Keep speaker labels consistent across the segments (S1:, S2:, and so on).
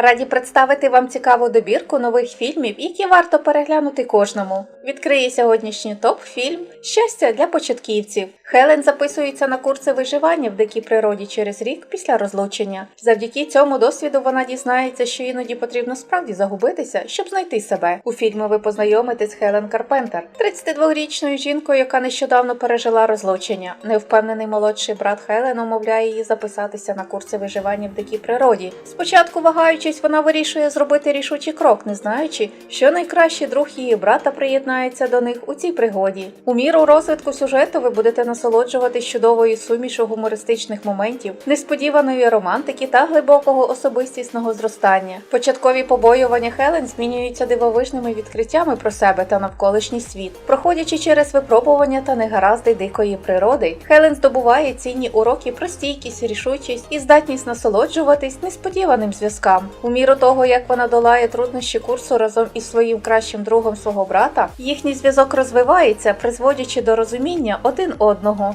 S1: Раді представити вам цікаву добірку нових фільмів, які варто переглянути кожному. Відкриє сьогоднішній топ фільм Щастя для початківців. Хелен записується на курси виживання в дикій природі через рік після розлучення. Завдяки цьому досвіду вона дізнається, що іноді потрібно справді загубитися, щоб знайти себе. У фільмі ви познайомитесь з Хелен Карпентер, 32-річною жінкою, яка нещодавно пережила розлучення. Невпевнений молодший брат Хелен умовляє її записатися на курси виживання в дикій природі. Спочатку вагаючись, вона вирішує зробити рішучий крок, не знаючи, що найкращий друг її брата приєднається до них у цій пригоді. У міру розвитку сюжету ви будете насолоджуватись чудовою сумішу гумористичних моментів, несподіваної романтики та глибокого особистісного зростання. Початкові побоювання Хелен змінюються дивовижними відкриттями про себе та навколишній світ. Проходячи через випробування та негаразди дикої природи, Хелен здобуває цінні уроки про стійкість, рішучість і здатність насолоджуватись несподіваним зв'язкам. У міру того, як вона долає труднощі курсу разом із своїм кращим другом свого брата, їхній зв'язок розвивається, призводячи до розуміння один одного.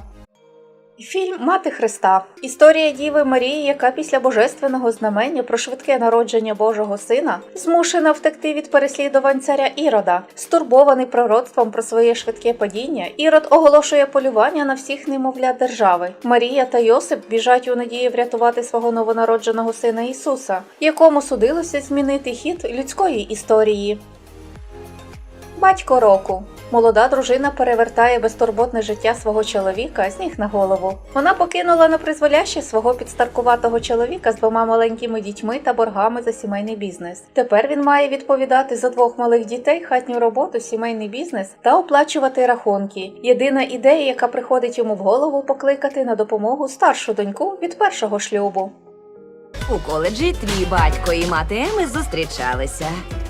S1: Фільм Мати Христа історія Діви Марії, яка після божественного знамення про швидке народження Божого Сина змушена втекти від переслідувань царя Ірода. Стурбований пророцтвом про своє швидке падіння, Ірод оголошує полювання на всіх немовлят держави. Марія та Йосип біжать у надії врятувати свого новонародженого сина Ісуса, якому судилося змінити хід людської історії. Батько року. Молода дружина перевертає безтурботне життя свого чоловіка з ніг на голову. Вона покинула на призволяще свого підстаркуватого чоловіка з двома маленькими дітьми та боргами за сімейний бізнес. Тепер він має відповідати за двох малих дітей, хатню роботу, сімейний бізнес та оплачувати рахунки. Єдина ідея, яка приходить йому в голову, покликати на допомогу старшу доньку від першого шлюбу.
S2: У коледжі твій батько і мати Еми зустрічалися.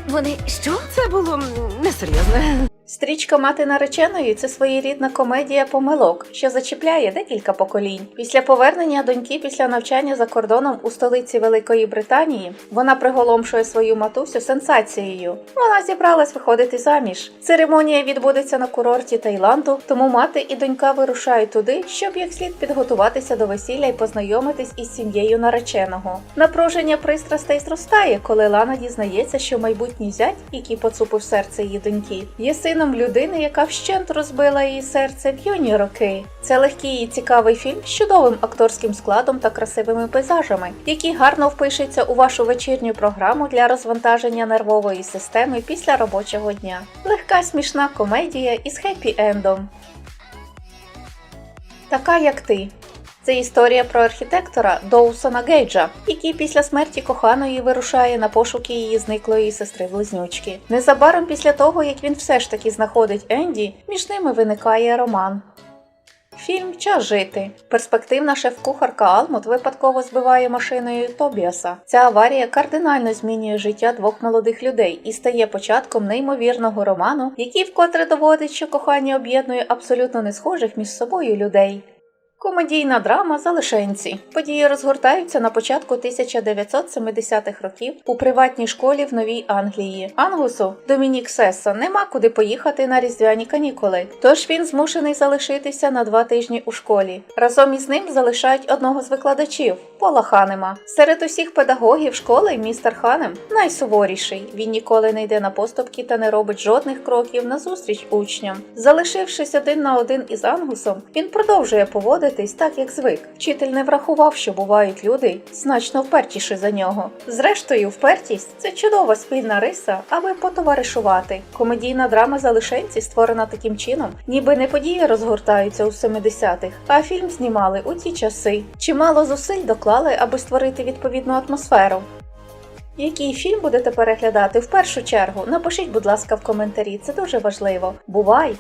S2: Вони що?
S3: Це було несерйозно.
S1: Стрічка мати нареченої це своєрідна комедія помилок, що зачіпляє декілька поколінь. Після повернення доньки після навчання за кордоном у столиці Великої Британії вона приголомшує свою матусю сенсацією. Вона зібралась виходити заміж. Церемонія відбудеться на курорті Таїланду, тому мати і донька вирушають туди, щоб як слід підготуватися до весілля і познайомитись із сім'єю нареченого. Напруження пристрастей зростає, коли Лана дізнається, що майбутній зять, який поцупив серце її доньки, є сином людини, яка вщент розбила її серце в юні роки. Це легкий і цікавий фільм з чудовим акторським складом та красивими пейзажами, який гарно впишеться у вашу вечірню програму для розвантаження нервової системи після робочого дня. Легка смішна комедія із хеппі-ендом. Така як ти. Це історія про архітектора Доусона Гейджа, який після смерті коханої вирушає на пошуки її зниклої сестри близнючки. Незабаром після того, як він все ж таки знаходить Енді, між ними виникає роман. Фільм Час жити. Перспективна шеф-кухарка Алмут випадково збиває машиною Тобіаса. Ця аварія кардинально змінює життя двох молодих людей і стає початком неймовірного роману, який вкотре доводить, що кохання об'єднує абсолютно не схожих між собою людей. Комедійна драма Залишенці. Події розгортаються на початку 1970-х років у приватній школі в Новій Англії. Ангусу Домінік Сеса нема куди поїхати на різдвяні канікули, тож він змушений залишитися на два тижні у школі. Разом із ним залишають одного з викладачів Пола Ханема. Серед усіх педагогів школи містер Ханем найсуворіший. Він ніколи не йде на поступки та не робить жодних кроків назустріч учням. Залишившись один на один із Ангусом, він продовжує поводитись так, як звик. Вчитель не врахував, що бувають люди значно впертіші за нього. Зрештою, впертість це чудова спільна риса, аби потоваришувати. Комедійна драма залишенці створена таким чином, ніби не події розгортаються у 70-х, а фільм знімали у ті часи. Чимало зусиль доклали, аби створити відповідну атмосферу. Який фільм будете переглядати в першу чергу? Напишіть, будь ласка, в коментарі, це дуже важливо. Бувай!